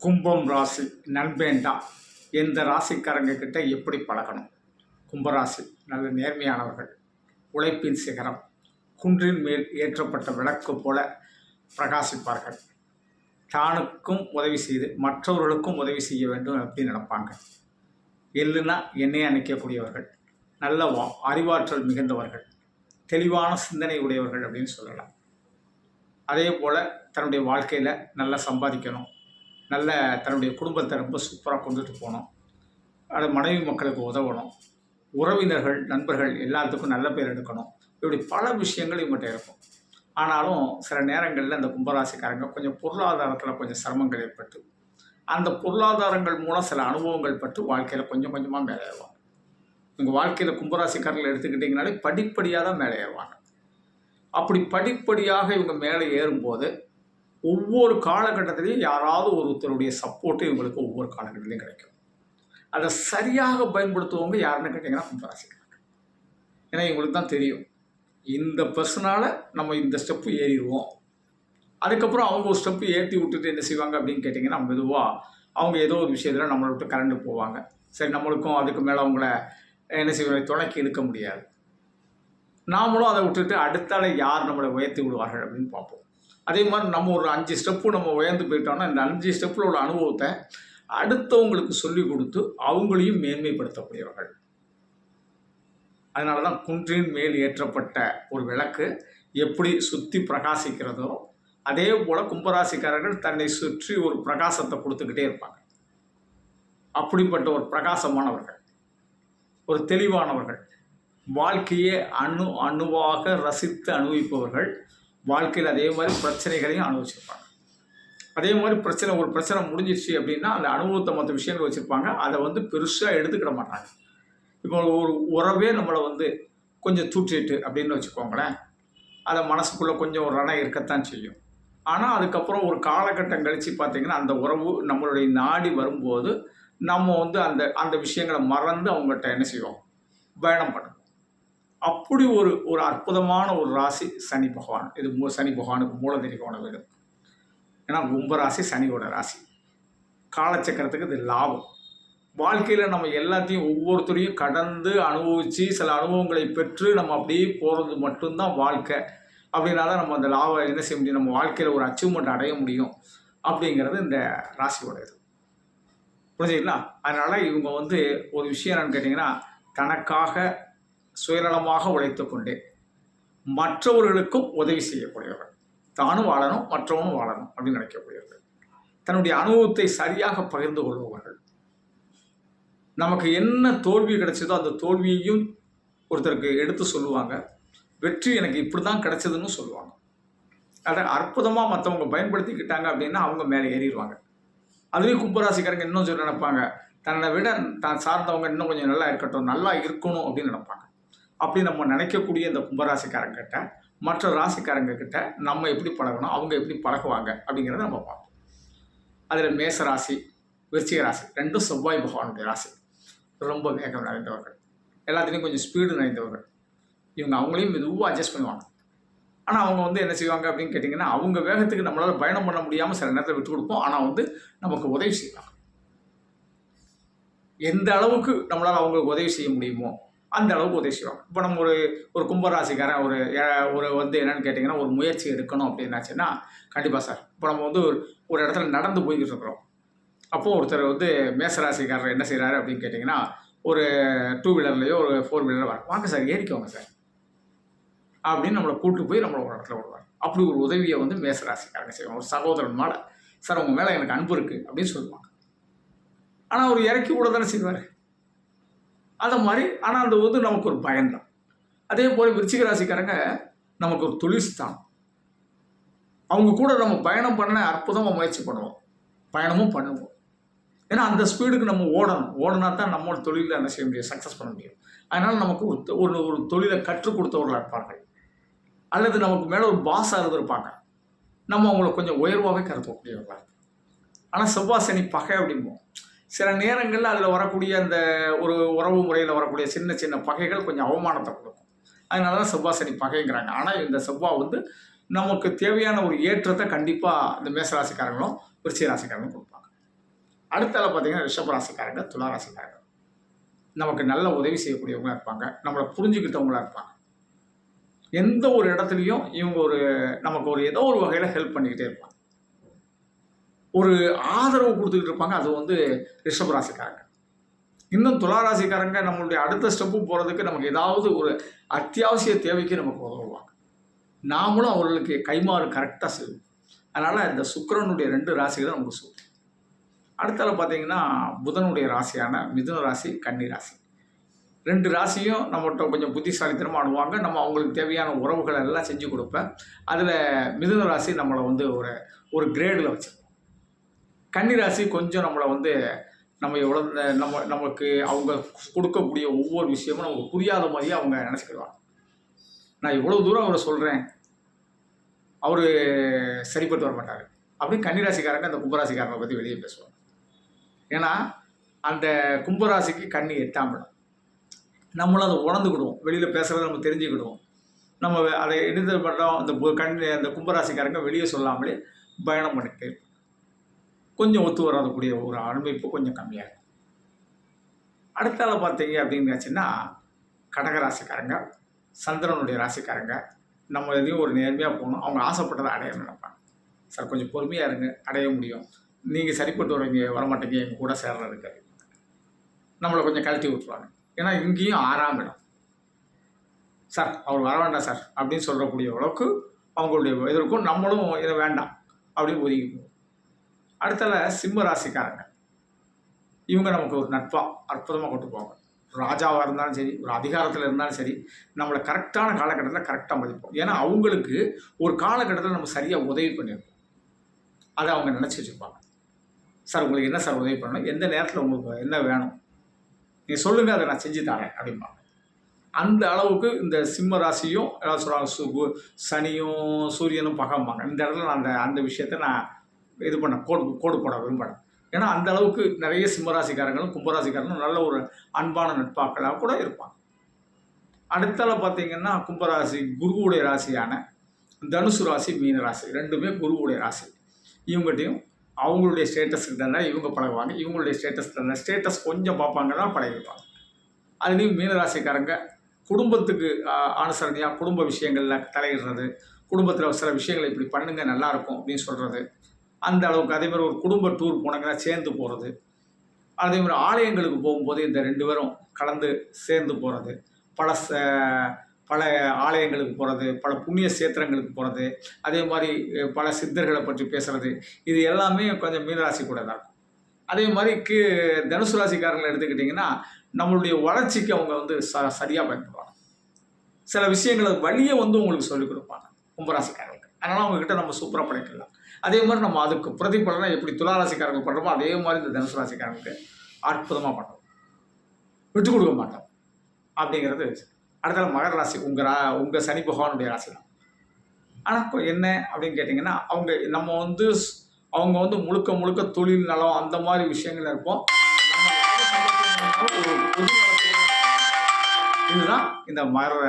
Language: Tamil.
கும்பம் ராசி நண்பேண்டா எந்த ராசிக்காரங்க கிட்ட எப்படி பழகணும்? கும்பராசி நல்ல நேர்மையானவர்கள் உழைப்பின் சிகரம் குன்றின் மேல் ஏற்றப்பட்ட விளக்கு போல பிரகாசிப்பார்கள். தானுக்கும் உதவி செய்து மற்றவர்களுக்கும் உதவி செய்ய வேண்டும் அப்படின்னு நினைப்பாங்க. எள்ளுனா எண்ணெயை அணைக்கக்கூடியவர்கள் நல்ல வா- அறிவாற்றல் மிகுந்தவர்கள் தெளிவான சிந்தனை உடையவர்கள் அப்படின்னு சொல்லலாம். அதே போல் தன்னுடைய வாழ்க்கையில் நல்லா சம்பாதிக்கணும். நல்ல தன்னுடைய குடும்பத்தை ரொம்ப சூப்பராக கொண்டுட்டு போகணும் அது மனைவி மக்களுக்கு உதவணும். உறவினர்கள் நண்பர்கள் எல்லாத்துக்கும் நல்ல பேர் எடுக்கணும். இப்படி பல விஷயங்கள் இவங்ககிட்ட இருக்கும். ஆனாலும் சில நேரங்களில் அந்த கும்பராசிக்காரங்க கொஞ்சம் பொருளாதாரத்தில் கொஞ்சம் சிரமங்கள் ஏற்பட்டு அந்த பொருளாதாரங்கள் மூலம் சில அனுபவங்கள் பட்டு வாழ்க்கையில் கொஞ்சம் கொஞ்சமாக மேலே ஏறுவாங்க. உங்கள் வாழ்க்கையில் கும்பராசிக்காரர்கள் எடுத்துக்கிட்டிங்கனாலே படிப்படியாக தான் மேலே ஏறுவாங்க. அப்படி படிப்படியாக இவங்க மேலே ஏறும்போது ஒவ்வொரு காலகட்டத்திலையும் யாராவது ஒருத்தருடைய சப்போர்ட்டு இவங்களுக்கு ஒவ்வொரு காலகட்டத்திலையும் கிடைக்கும். அதை சரியாக பயன்படுத்துவவங்க யாருன்னு கேட்டிங்கன்னா கும்பராசிக்காரங்க. ஏன்னா இவங்களுக்கு தான் தெரியும். இந்த பர்சனால் நம்ம இந்த ஸ்டெப்பு ஏறிடுவோம். அதுக்கப்புறம் அவங்க ஒரு ஸ்டெப்பு ஏற்றி விட்டுட்டு என்ன செய்வாங்க அப்படின்னு கேட்டிங்கன்னா மெதுவாக அவங்க ஏதோ ஒரு விஷயத்தில் நம்மளை விட்டு கரண்டு போவாங்க. சரி நம்மளுக்கும் அதுக்கு மேலே அவங்கள என்ன செய்வாங்க? துணைக்கி இழுக்க முடியாது. நாமளும் அதை விட்டுட்டு அடுத்தால யார் நம்மளை உயர்த்தி விடுவார்கள் அப்படின்னு பார்ப்போம். அதே மாதிரி நம்ம ஒரு அஞ்சு ஸ்டெப்பு நம்ம உயர்ந்து போயிட்டோம்னா இந்த அஞ்சு ஸ்டெப்பில் உள்ள அனுபவத்தை அடுத்தவங்களுக்கு சொல்லி கொடுத்து அவங்களையும் மேன்மைப்படுத்தக்கூடியவர்கள். அதனால தான் குன்றின் மேல் ஏற்றப்பட்ட ஒரு விளக்கு எப்படி சுற்றி பிரகாசிக்கிறதோ அதே போல் கும்பராசிக்காரர்கள் தன்னை சுற்றி ஒரு பிரகாசத்தை கொடுத்துக்கிட்டே இருப்பாங்க. அப்படிப்பட்ட ஒரு பிரகாசமானவர்கள் ஒரு தெளிவானவர்கள் வாழ்க்கையே அணு அணுவாக ரசித்து அனுபவிப்பவர்கள் வாழ்க்கையில் அதே மாதிரி பிரச்சனைகளையும் அனுபவிச்சிருப்பாங்க. அதே மாதிரி பிரச்சனை ஒரு பிரச்சனை முடிஞ்சிருச்சு அப்படின்னா அந்த அனுபவத்தை மற்ற விஷயங்கள் வச்சுருப்பாங்க. அதை வந்து பெருசாக எடுத்துக்கிட மாட்டாங்க. இப்போ ஒரு உறவே நம்மளை வந்து கொஞ்சம் தூற்றிட்டு அப்படின்னு வச்சுக்கோங்களேன். அதை மனசுக்குள்ளே கொஞ்சம் ஒரு ரணம் இருக்கத்தான் செய்யும். ஆனால் அதுக்கப்புறம் ஒரு காலகட்டம் கழித்து பார்த்திங்கன்னா அந்த உறவு நம்மளுடைய நாடி வரும்போது நம்ம வந்து அந்த அந்த விஷயங்களை மறந்து அவங்ககிட்ட என்ன செய்வோம்? பயணம் பண்ணுவோம். அப்படி ஒரு ஒரு அற்புதமான ஒரு ராசி சனி பகவான். இது மூ- சனி பகவானுக்கு மூலதிரிகோண வீடு. ஏன்னா கும்பராசி சனியோட ராசி. காலச்சக்கரத்துக்கு இது லாபம். வாழ்க்கையில் நம்ம எல்லாத்தையும் ஒவ்வொருத்தரையும் கடந்து அனுபவித்து சில அனுபவங்களை பெற்று நம்ம அப்படியே போகிறது மட்டும்தான் வாழ்க்கை. அப்படின்னால நம்ம அந்த லாபம் என்ன செய்ய முடியும்? நம்ம வாழ்க்கையில் ஒரு அச்சீவ்மெண்ட் அடைய முடியும். அப்படிங்கிறது இந்த ராசியோட இது புரிஞ்சுங்களா அதனால் இவங்க வந்து ஒரு விஷயம் என்னன்னு கேட்டிங்கன்னா தனக்காக சுயநலமாக உழைத்து கொண்டே மற்றவர்களுக்கும் உதவி செய்யக்கூடியவர்கள் தானும் வாழணும் மற்றவனும் வாழணும் அப்படின்னு நினைக்கக்கூடியவர்கள். தன்னுடைய அனுபவத்தை சரியாக பகிர்ந்து கொள்பவர்கள். நமக்கு என்ன தோல்வி கிடைச்சதோ அந்த தோல்வியையும் ஒருத்தருக்கு எடுத்து சொல்லுவாங்க. வெற்றி எனக்கு இப்படி தான் கிடைச்சதுன்னு சொல்லுவாங்க. அதை அற்புதமாக மற்றவங்க பயன்படுத்திக்கிட்டாங்க அப்படின்னா அவங்க மேலே ஏறிடுவாங்க. அதுலேயும் கும்பராசிக்காரங்க இன்னும் சொல்லி நினைப்பாங்க. தன்னை விட தான் சார்ந்தவங்க இன்னும் கொஞ்சம் நல்லா இருக்கட்டும் நல்லா இருக்கணும் அப்படின்னு நினைப்பாங்க. அப்படி நம்ம நினைக்கக்கூடிய இந்த கும்பராசிக்காரங்கிட்ட மற்ற ராசிக்காரங்க கிட்ட நம்ம எப்படி பழகணும் அவங்க எப்படி பழகுவாங்க அப்படிங்கிறத நம்ம பார்ப்போம். அதில் மேச ராசி விருச்சிக ராசி ரெண்டும் செவ்வாய் பகவானுடைய ராசி. ரொம்ப வேகம் நிறைந்தவர்கள். எல்லாத்துலேயும் கொஞ்சம் ஸ்பீடு நிறைந்தவர்கள். இவங்க அவங்களையும் மெதுவாக அட்ஜஸ்ட் பண்ணுவாங்க. ஆனால் அவங்க வந்து என்ன செய்வாங்க அப்படின்னு கேட்டிங்கன்னா அவங்க வேகத்துக்கு நம்மளால் பயணம் பண்ண முடியாமல் சில நேரத்தில் விட்டு கொடுப்போம். ஆனால் வந்து நமக்கு உதவி செய்வாங்க. எந்த அளவுக்கு நம்மளால் அவங்களுக்கு உதவி செய்ய முடியுமோ அந்த அளவுக்கு உதவி செய்வாங்க. இப்போ நம்ம ஒரு ஒரு கும்பராசிக்காரன் ஒரு ஒரு வந்து என்னன்னு கேட்டிங்கன்னா ஒரு முயற்சி எடுக்கணும் அப்படின்னாச்சுன்னா கண்டிப்பாக சார். இப்போ நம்ம வந்து ஒரு ஒரு இடத்துல நடந்து போய்கிட்டு இருக்கிறோம். அப்போது ஒருத்தர் வந்து மேசராசிக்காரர் என்ன செய்கிறாரு அப்படின்னு கேட்டிங்கன்னா ஒரு டூ வீலர்லேயோ ஒரு ஃபோர் வீலரில் வர வாங்க சார் ஏறிக்கோங்க சார். அப்படின்னு நம்மளை கூட்டு போய் நம்மளை ஒரு இடத்துல விடுவார். அப்படி ஒரு உதவியை வந்து மேசராசிக்காரங்க செய்வாங்க. ஒரு சகோதரன் மேலே சார் உங்கள் மேலே எனக்கு அன்பு இருக்குது அப்படின்னு சொல்லுவாங்க. ஆனால் அவர் இறக்கி விட தானே செய்வார். அந்த மாதிரி ஆனால் அந்த வந்து நமக்கு ஒரு பயன்தான். அதே போல் விருச்சிக ராசிக்காரங்க நமக்கு ஒரு தொழில் ஸ்தானம். அவங்க கூட நம்ம பயணம் பண்ண அற்புதமாக முயற்சி பண்ணுவோம். பயணமும் பண்ணுவோம். ஏன்னா அந்த ஸ்பீடுக்கு நம்ம ஓடணும். ஓடினா தான் நம்மளோட தொழிலில் என்ன செய்ய முடியும்? சக்ஸஸ் பண்ண முடியும். அதனால் நமக்கு ஒரு தொ- ஒரு ஒரு தொழிலை கற்றுக் கொடுத்தவர்களாக இருப்பார்கள். அல்லது நமக்கு மேலே ஒரு பாஸாக இருந்திருப்பாங்க. நம்ம அவங்கள கொஞ்சம் உயர்வாகவே கருத்தக்கூடியவர்களாக ஆனால் செவ்வாய் சனி பகை அப்படிம்போம். சில நேரங்களில் அதில் வரக்கூடிய அந்த ஒரு உறவு முறையில் வரக்கூடிய சின்ன சின்ன பகைகள் கொஞ்சம் அவமானத்தை கொடுக்கும். அதனால தான் செவ்வாய் சனி பகைங்கிறாங்க. ஆனால் இந்த செவ்வாய் வந்து நமக்கு தேவையான ஒரு ஏற்றத்தை கண்டிப்பாக இந்த மேசராசிக்காரங்களும் விருச்சிக ராசிக்காரங்களும் கொடுப்பாங்க. அடுத்தால பார்த்தீங்கன்னா ரிஷபராசிக்காரங்க துளாராசிக்காரங்க நமக்கு நல்ல உதவி செய்யக்கூடியவங்களா இருப்பாங்க. நம்மளை புரிஞ்சுக்கிட்டவங்களா இருப்பாங்க. எந்த ஒரு இடத்துலையும் இவங்க ஒரு நமக்கு ஒரு ஏதோ ஒரு வகையில் ஹெல்ப் பண்ணிக்கிட்டே இருப்பாங்க. ஒரு ஆதரவு கொடுத்துக்கிட்டு இருப்பாங்க. அது வந்து ரிஷபராசிக்காரங்க இன்னும் துளாராசிக்காரங்க நம்மளுடைய அடுத்த ஸ்டெப்பு போகிறதுக்கு நமக்கு ஏதாவது ஒரு அத்தியாவசிய தேவைக்கு நமக்கு உதவுவாங்க நாமளும் அவர்களுக்கு கைமாறு கரெக்டாக செய்வோம். அதனால் இந்த சுக்கரனுடைய ரெண்டு ராசிகளும் நமக்கு சூப்பர் அடுத்தால பார்த்தீங்கன்னா புதனுடைய ராசியான மிதுன ராசி கன்னி ராசி. ரெண்டு ராசியும் நம்மகிட்ட கொஞ்சம் புத்திசாலித்தனமாக அணுவாங்க நம்ம அவங்களுக்கு தேவையான உறவுகளை எல்லாம் செஞ்சு கொடுப்பேன். அதில் மிதுன ராசி நம்மளை வந்து ஒரு ஒரு கிரேடில் வச்சு கன்னி ராசி கொஞ்சம் நம்மளை வந்து நம்ம எவ்வளோ நம்ம நமக்கு அவங்க கொடுக்கக்கூடிய ஒவ்வொரு விஷயமும் நமக்கு புரியாத மாதிரியே அவங்க நினச்சிக்கிடுவாங்க. நான் இவ்வளோ தூரம் அவரை சொல்கிறேன் அவர் சரிப்பட்டு வர மாட்டார் அப்படின்னு கன்னிராசிக்காரங்க அந்த கும்பராசிக்காரங்களை பற்றி வெளியே பேசுவாங்க. ஏன்னா அந்த கும்பராசிக்கு கண்ணி எட்டாம் இடம். நம்மளும் அதை உணர்ந்துக்கிடுவோம் வெளியில் பேசுகிறத நம்ம தெரிஞ்சுக்கிடுவோம். நம்ம அதை எடுத்து பண்ணுறோம் அந்த கண் அந்த கும்பராசிக்காரங்க வெளியே சொல்லாமலே பயணம் பண்ணிட்டு கொஞ்சம் ஒத்து வராதக்கூடிய ஒரு அனுபவிப்பு கொஞ்சம் கம்மியாக இருக்கும் அடுத்தால பார்த்தீங்க அப்படின்னாச்சுன்னா கடகராசிக்காரங்க சந்திரனுடைய ராசிக்காரங்க நம்ம எதையும் ஒரு நேர்மையாக போகணும். அவங்க ஆசைப்பட்டதை அடைய நினைப்பாங்க. சார் கொஞ்சம் பொறுமையாக இருங்க அடைய முடியும். நீங்கள் சரிப்பட்டு வரீங்க வரமாட்டீங்க எங்கள் கூட சேர்றதுக்கு. நம்மளை கொஞ்சம் கழட்டி விட்டுருவாங்க. ஏன்னா இங்கேயும் ஆறாம் இடம். சார் அவர் வர வேண்டாம் சார். அப்படின்னு சொல்லக்கூடிய அளவுக்கு அவங்களுடைய இதற்கும் நம்மளும் இதை வேண்டாம் அப்படின்னு ஒதுங்கிக்குவோம். அடுத்தால சிம்ம ராசிக்காரங்க. இவங்க நமக்கு ஒரு நட்பாக அற்புதமாக கொண்டு போவாங்க. ராஜாவாக இருந்தாலும் சரி ஒரு அதிகாரத்தில் இருந்தாலும் சரி நம்மளை கரெக்டான காலகட்டத்தில் கரெக்டாக மதிப்போம். ஏன்னா அவங்களுக்கு ஒரு காலகட்டத்தில் நம்ம சரியாக உதவி பண்ணியிருப்போம் அதை அவங்க நினச்சி வச்சுருப்பாங்க. சார் உங்களுக்கு என்ன சார் உதவி பண்ணணும்? எந்த நேரத்தில் உங்களுக்கு என்ன வேணும்? நீங்கள் சொல்லுங்கள் அதை நான் செஞ்சு தரேன் அப்படிம்பாங்க. அந்த அளவுக்கு இந்த சிம்ம ராசியும் ஏதாவது சொல்கிறாங்க சனியும் சூரியனும் பகம்பாங்க இந்த இடத்துல நான் அந்த அந்த விஷயத்தை நான் இது பண்ண கோடு கோடு போட விரும்புகிறேன் ஏன்னா அந்த அளவுக்கு நிறைய சிம்மராசிக்காரங்களும் கும்பராசிக்காரங்களும் நல்ல ஒரு அன்பான நட்பாக்களாக கூட இருப்பாங்க. அடுத்தால பார்த்தீங்கன்னா கும்பராசி குருவுடைய ராசியான தனுசு ராசி மீன ராசி. ரெண்டுமே குருவுடைய ராசி. இவங்ககிட்டையும் அவங்களுடைய ஸ்டேட்டஸுக்கு தானே இவங்க பழகுவாங்க. இவங்களுடைய ஸ்டேட்டஸ் தானே ஸ்டேட்டஸ் கொஞ்சம் பார்ப்பாங்கன்னா பழகிப்பாங்க. அதுலேயும் மீனராசிக்காரங்க குடும்பத்துக்கு அனுசரணையாக குடும்ப விஷயங்களில் தலையிடுறது குடும்பத்தில் சில விஷயங்களை இப்படி பண்ணுங்க நல்லாயிருக்கும் அப்படின்னு சொல்கிறது அந்த அளவுக்கு. அதே மாதிரி ஒரு குடும்ப டூர் போனாங்கன்னா சேர்ந்து போகிறது அதே மாதிரி ஆலயங்களுக்கு போகும்போது இந்த ரெண்டு பேரும் கலந்து சேர்ந்து போகிறது பல ச பல ஆலயங்களுக்கு போகிறது பல புண்ணிய சேத்திரங்களுக்கு போகிறது அதே மாதிரி பல சித்தர்களை பற்றி பேசுகிறது இது எல்லாமே கொஞ்சம் மீனராசி கூட தான். இருக்கும் அதே மாதிரி கீ தனுசு ராசிக்காரங்களை எடுத்துக்கிட்டிங்கன்னா நம்மளுடைய வளர்ச்சிக்கு அவங்க வந்து ச சரியாக பயன்படுவாங்க. சில விஷயங்களை வழியை வந்து உங்களுக்கு சொல்லிக் கொடுப்பாங்க. கும்பராசிக்காரங்க. அதனால் அவங்கக்கிட்ட நம்ம சூப்பராக படைக்கலாம் அதே மாதிரி நம்ம அதுக்கு பிரதிபலனை எப்படி துளாராசிக்காரங்க பண்ணுறோமோ அதே மாதிரி இந்த தனுசு ராசிக்காரங்களுக்கு அற்புதமாக பண்ணுறோம் விட்டு கொடுக்க மாட்டோம். அப்படிங்கிறது அடுத்தது மகர ராசி உங்கள் ரா உங்கள் சனி பகவானுடைய ராசி தான் ஆனால் இப்போ என்ன அப்படின்னு கேட்டிங்கன்னா அவங்க நம்ம வந்து ஸ்- அவங்க வந்து முழுக்க முழுக்க தொழில் நலம் அந்த மாதிரி விஷயங்கள் இருப்போம். இதுதான் இந்த மகர